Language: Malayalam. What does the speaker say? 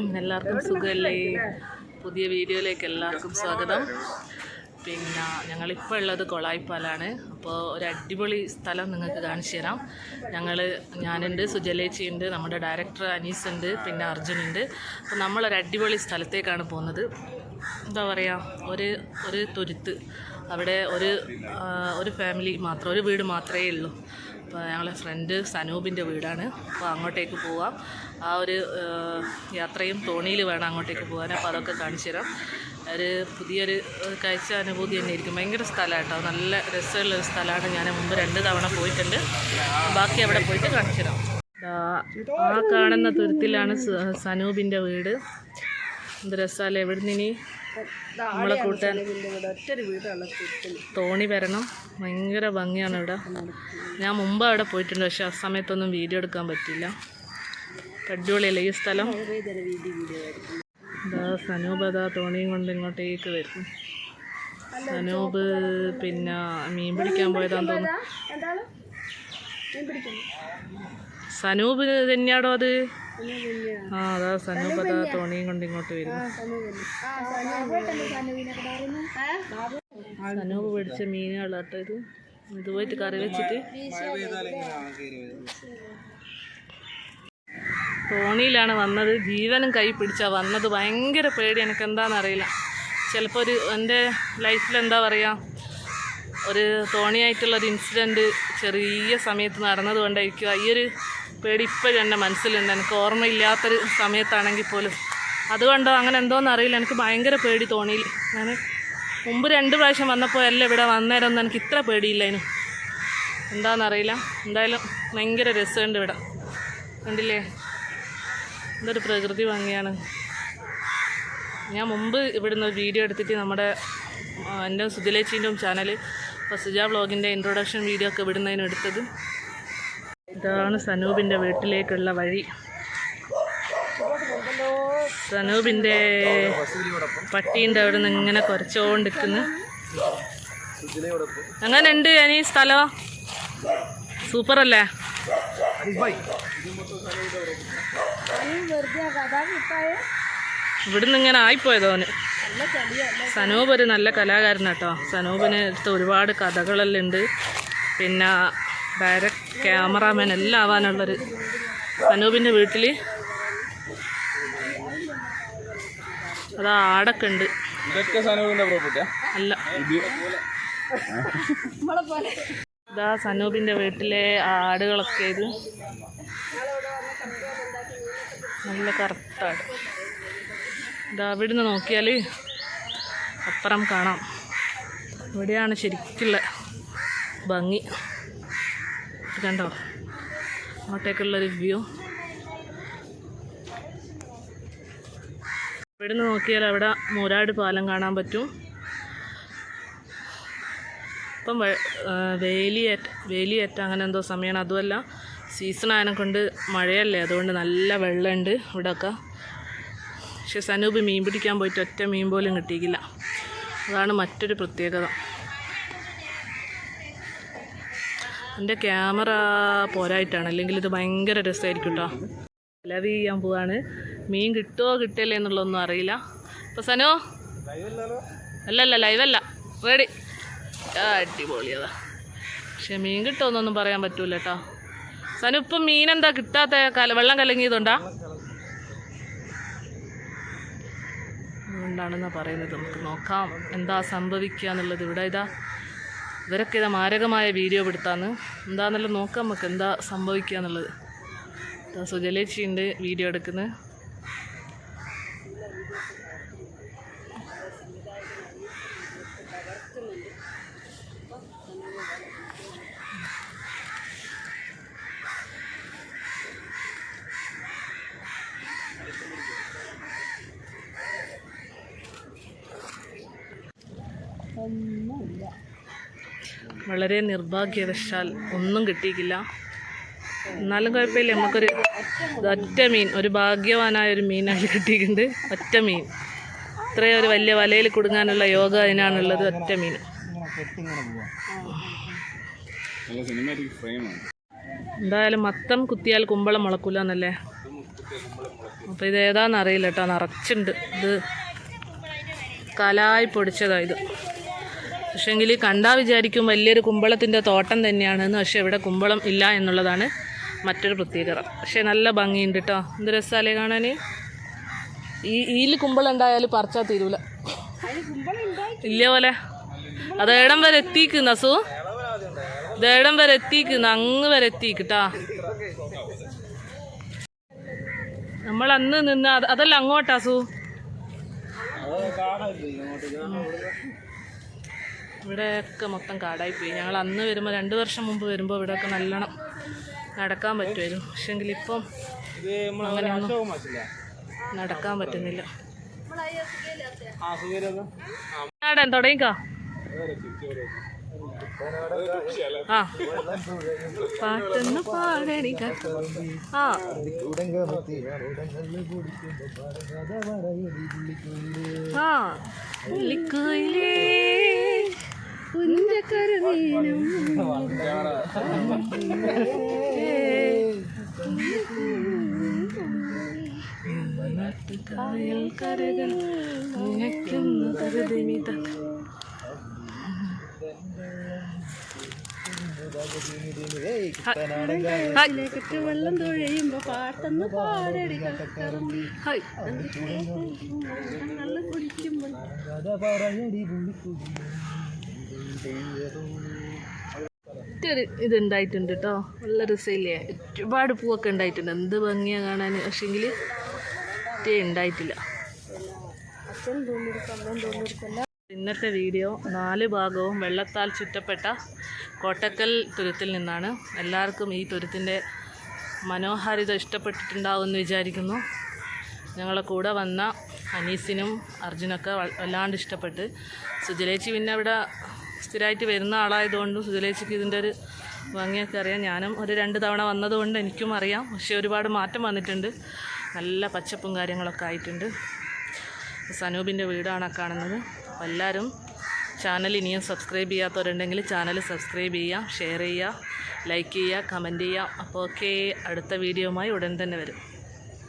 എല്ലാവർക്കും സുഖമല്ലേ പുതിയ വീഡിയോയിലേക്ക് എല്ലാവർക്കും സ്വാഗതം. പിന്നെ ഞങ്ങളിപ്പോൾ ഉള്ളത് കൊളായിപ്പാലാണ്. അപ്പോൾ ഒരു അടിപൊളി സ്ഥലം നിങ്ങൾക്ക് കാണിച്ചു തരാം. ഞങ്ങൾ ഞാനുണ്ട് സുജലേച്ചിയുണ്ട് നമ്മുടെ ഡയറക്ടർ അനീസ് ഉണ്ട് പിന്നെ അർജുനുണ്ട്. അപ്പോൾ നമ്മളൊരു അടിപൊളി സ്ഥലത്തേക്കാണ് പോകുന്നത്. എന്താ പറയുക ഒരു ഒരു തുരുത്ത്. അവിടെ ഒരു ഒരു ഫാമിലി മാത്രം ഒരു വീട് മാത്രമേ ഉള്ളൂ. അപ്പോൾ ഞങ്ങളെ ഫ്രണ്ട് സനൂപിന്റെ വീടാണ്. അപ്പോൾ അങ്ങോട്ടേക്ക് പോവാം. ആ ഒരു യാത്രയും തോണിയിൽ വേണം അങ്ങോട്ടേക്ക് പോകാൻ. അപ്പോൾ അതൊക്കെ കാണിച്ചു തരാം. ഒരു പുതിയൊരു കാഴ്ച അനുഭൂതി തന്നെ ആയിരിക്കും. ഭയങ്കര സ്ഥലമാണ് കേട്ടോ നല്ല രസമുള്ളൊരു സ്ഥലമാണ്. ഞാൻ മുമ്പ് രണ്ട് തവണ പോയിട്ടുണ്ട്. ബാക്കി അവിടെ പോയിട്ട് കാണിച്ചു തരാം. ആ കാണുന്ന തുരുത്തിലാണ് സനൂപിന്റെ വീട്. എന്ത് രസാല എവിടുന്ന് ഇനി? നമ്മളെ കൂട്ടാൻ തോണി വരണം. ഭയങ്കര ഭംഗിയാണ് ഇവിടെ. ഞാൻ മുമ്പ് അവിടെ പോയിട്ടുണ്ട് പക്ഷെ ആ സമയത്തൊന്നും വീഡിയോ എടുക്കാൻ പറ്റില്ല അടിപൊളിയല്ലേ ഈ സ്ഥലം? ഇതാ സനൂപ് അതാ തോണിയും കൊണ്ട് ഇങ്ങോട്ടേക്ക് വരും സനൂപ് പിന്നെ മീൻ പിടിക്കാൻ പോയതാന്ന് തോന്നുന്നു. സനൂപ് തന്നെയാടോ അത്? ആ അതാ സനൂപ് അതാ തോണിയും കൊണ്ട് ഇങ്ങോട്ട് വരും സനൂപ് പിടിച്ച മീനുകളാട്ടോ ഇത് ഇത് പോയിട്ട് കറി വെച്ചിട്ട്. തോണിയിലാണ് വന്നത്. ജീവനും കൈ പിടിച്ചാ വന്നത്. ഭയങ്കര പേടി. എനിക്ക് എന്താണെന്നറിയില്ല ചിലപ്പോൾ ഒരു എന്റെ ലൈഫിൽ എന്താ പറയുക ഒരു തോണിയായിട്ടുള്ളൊരു ഇൻസിഡന്റ് ചെറിയ സമയത്ത് നടന്നത് കൊണ്ടായിരിക്കും ഈ ഒരു പേടി ഇപ്പോഴും എന്റെ മനസ്സിലുണ്ട്. എനിക്ക് ഓർമ്മയില്ലാത്തൊരു സമയത്താണെങ്കിൽ പോലും. അതുകൊണ്ടോ അങ്ങനെ എന്തോന്ന് അറിയില്ല. എനിക്ക് ഭയങ്കര പേടി തോണിയിൽ. ഞാൻ മുമ്പ് രണ്ട് പ്രാവശ്യം വന്നപ്പോൾ അല്ല ഇവിടെ വന്നേരം ഒന്നും എനിക്ക് ഇത്ര പേടിയില്ല പേടിയില്ലായിരുന്നു എന്താണെന്നറിയില്ല എന്തായാലും ഭയങ്കര രസമുണ്ട് ഇവിടെ. കണ്ടില്ലേ? എന്തൊരു പ്രകൃതി ഭംഗിയാണ്. ഞാൻ മുമ്പ് ഇവിടുന്ന് വീഡിയോ എടുത്തിട്ട് നമ്മുടെ എന്റെ സുജലേച്ചീന്റെയും ചാനൽ അപ്പോൾ സുജ വ്ളോഗിന്റെ ഇൻട്രൊഡക്ഷൻ വീഡിയോ ഒക്കെ വിടുന്നതിന് എടുത്തത്. ഇതാണ് സനൂപിന്റെ വീട്ടിലേക്കുള്ള വഴി. സനൂപിന്റെ പട്ടീന്റെ അവിടെ നിന്ന് ഇങ്ങനെ കുറച്ചുകൊണ്ടിരിക്കുന്നു അങ്ങനെ ഉണ്ട് ഇനി സ്ഥലം? സൂപ്പറല്ലേ ഇവിടുന്ന് ഇങ്ങനെ ആയിപ്പോയതോന് സനൂപ് ഒരു നല്ല കലാകാരനാട്ടോ സനൂപിന് അടുത്ത് ഒരുപാട് കഥകളെല്ലാം ഉണ്ട് പിന്നെ ഡയറക്റ്റ് ക്യാമറാമാൻ എല്ലാം ആവാനുള്ളൊരു സനൂപിന്റെ വീട്ടിൽ അതാ ആടൊക്കെ ഉണ്ട്. അല്ല. ഇതാ സനൂപിന്റെ വീട്ടിലെ ആടുകളൊക്കെ ഇത്. നല്ല കറുത്താണ് ഇതാ ഇവിടുന്ന് നോക്കിയാൽ അപ്പുറം കാണാം. ഇവിടെയാണ് ശരിക്കുള്ള ഭംഗി. കണ്ടോ? അങ്ങോട്ടേക്കുള്ളൊരു വ്യൂ. ഇവിടുന്ന് നോക്കിയാൽ അവിടെ മൂരാട് പാലം കാണാൻ പറ്റും. ഇപ്പം വേലിയേറ്റ വേലിയേറ്റ അങ്ങനെ എന്തോ സമയമാണ് അതുമല്ല സീസൺ ആയതിനെ കൊണ്ട് മഴയല്ലേ? അതുകൊണ്ട് നല്ല വെള്ളമുണ്ട് ഇവിടെയൊക്കെ പക്ഷെ സനൂപ് മീൻ പിടിക്കാൻ പോയിട്ട് ഒറ്റ മീൻ പോലും കിട്ടിയില്ല അതാണ് മറ്റൊരു പ്രത്യേകത. എന്റെ ക്യാമറ പോരായിട്ടാണ്. അല്ലെങ്കിൽ ഇത് ഭയങ്കര രസമായിരിക്കും കേട്ടോ ലവ് ചെയ്യാൻ പോവാണ്. മീൻ കിട്ടുമോ കിട്ടില്ലേ എന്നുള്ളതൊന്നും അറിയില്ല. അപ്പോൾ സനോ? അല്ലല്ല ലൈവല്ല. റെഡി അടിപൊളിയതാ. പക്ഷെ മീൻ കിട്ടുമെന്നൊന്നും പറയാൻ പറ്റൂല കേട്ടോ സനു ഇപ്പം എന്താ കിട്ടാത്ത കല വെള്ളം കലങ്ങിയതുകൊണ്ടാ? അതുകൊണ്ടാണെന്നാ പറയുന്നത്? നമുക്ക് നോക്കാം. എന്താ സംഭവിക്കുക എന്നുള്ളത് ഇവിടെ ഇതാ. ഇവരൊക്കെ ഇതാ മാരകമായ വീഡിയോ എടുത്താന്ന് എന്താണെന്നുള്ളത് നോക്കാം നമുക്ക്. എന്താ സംഭവിക്കുക എന്നുള്ളത്. സുജലേച്ചിയുണ്ട് വീഡിയോ എടുക്കുന്നത്. വളരെ നിർഭാഗ്യവശാൽ ഒന്നും കിട്ടിയിട്ടില്ല. എന്നാലും കുഴപ്പമില്ല. നമുക്കൊരു ഒറ്റ മീൻ ഒരു ഭാഗ്യവാനായ ഒരു മീനാണ് കിട്ടിയിട്ടുണ്ട്. ഒറ്റ മീൻ. ഇത്രയും ഒരു വലിയ വലയിൽ കുടുങ്ങാനുള്ള യോഗ അതിനാണുള്ളത്. ഒറ്റ മീൻ. എന്തായാലും മത്തം കുത്തിയാൽ കുമ്പളം മുളക്കൂല എന്നല്ലേ അപ്പോൾ ഇത് ഏതാണെന്ന് അറിയില്ല കേട്ടോ നിറച്ചുണ്ട്. ഇത് കലായി പൊടിച്ചതാണ് ഇത്. പക്ഷേങ്കിൽ കണ്ടാൽ വിചാരിക്കും വലിയൊരു കുമ്പളത്തിന്റെ തോട്ടം തന്നെയാണെന്ന് പക്ഷേ ഇവിടെ കുമ്പളം ഇല്ല എന്നുള്ളതാണ് മറ്റൊരു പ്രത്യേകത. പക്ഷേ നല്ല ഭംഗിയുണ്ട് കേട്ടോ എന്ത് രസമല്ലേ കാണാൻ ഈ ഈൽ കുമ്പളം ഉണ്ടായാൽ പറിച്ചാൽ തീരൂല. ഇല്ല പോലെ. അത് ഏടം വരെ എത്തിക്കുന്ന അസു ദേടം വരെ എത്തിക്കുന്ന അങ്ങ് വരെ എത്തിക്കിട്ടാ നമ്മൾ അന്ന് നിന്ന് അത് അതല്ല അങ്ങോട്ടാ സു? ഇവിടെയൊക്കെ മൊത്തം കാടായിപ്പോയി. ഞങ്ങൾ അന്ന് വരുമ്പോൾ രണ്ട് വർഷം മുമ്പ് വരുമ്പോൾ ഇവിടെയൊക്കെ നല്ലോണം നടക്കാൻ പറ്റുമായിരുന്നു. പക്ഷെങ്കിൽ ഇപ്പം അങ്ങനെയൊന്നും നടക്കാൻ പറ്റുന്നില്ല. ആടാൻ തുടങ്ങിക്കോ. ആ. പാട്ടൊന്ന് പാടണിക്ക ആ. ആ. കുഞ്ഞക്കരുമീനും കായൽ കരകൾ വെള്ളം തുഴയുമ്പോ പാട്ടെന്ന് പാടടി ഹായ് നല്ല കുടിക്കുമ്പോ ഒരു ഇത് ഉണ്ടായിട്ടുണ്ട് കേട്ടോ നല്ല രസമില്ലേ? ഒരുപാട് പൂവൊക്കെ ഉണ്ടായിട്ടുണ്ട്. എന്ത് ഭംഗിയാണ് കാണാൻ പക്ഷേങ്കിൽ ഉണ്ടായിട്ടില്ല. ഇന്നത്തെ വീഡിയോ നാല് ഭാഗവും വെള്ളത്താൽ ചുറ്റപ്പെട്ട കോട്ടക്കൽ തുരുത്തിൽ നിന്നാണ്. എല്ലാവർക്കും ഈ തുരുത്തിന്റെ മനോഹാരിത ഇഷ്ടപ്പെട്ടിട്ടുണ്ടാവുമെന്ന് വിചാരിക്കുന്നു. ഞങ്ങളെ കൂടെ വന്ന അനീസിനും അർജുനൊക്കെ വല്ലാണ്ട് ഇഷ്ടപ്പെട്ട്. സുജലേച്ചി പിന്നെ ഇവിടെ സ്ഥിരമായിട്ട് വരുന്ന ആളായതുകൊണ്ടും സുജലേച്ചിക്ക് ഇതിന്റെ ഒരു ഭംഗിയൊക്കെ അറിയാം. ഞാനും ഒരു രണ്ട് തവണ വന്നതുകൊണ്ട് എനിക്കും അറിയാം. പക്ഷേ ഒരുപാട് മാറ്റം വന്നിട്ടുണ്ട്. നല്ല പച്ചപ്പും കാര്യങ്ങളൊക്കെ ആയിട്ടുണ്ട്. സനൂപിന്റെ വീടാണ് കാണുന്നത്. എല്ലാവരും ചാനൽ ഇനിയും സബ്സ്ക്രൈബ് ചെയ്യാത്തവരുണ്ടെങ്കിൽ ചാനൽ സബ്സ്ക്രൈബ് ചെയ്യാം ഷെയർ ചെയ്യുക ലൈക്ക് ചെയ്യുക കമന്റ് ചെയ്യുക. അപ്പോൾ ഓക്കെ. അടുത്ത വീഡിയോയുമായി ഉടൻ തന്നെ വരും.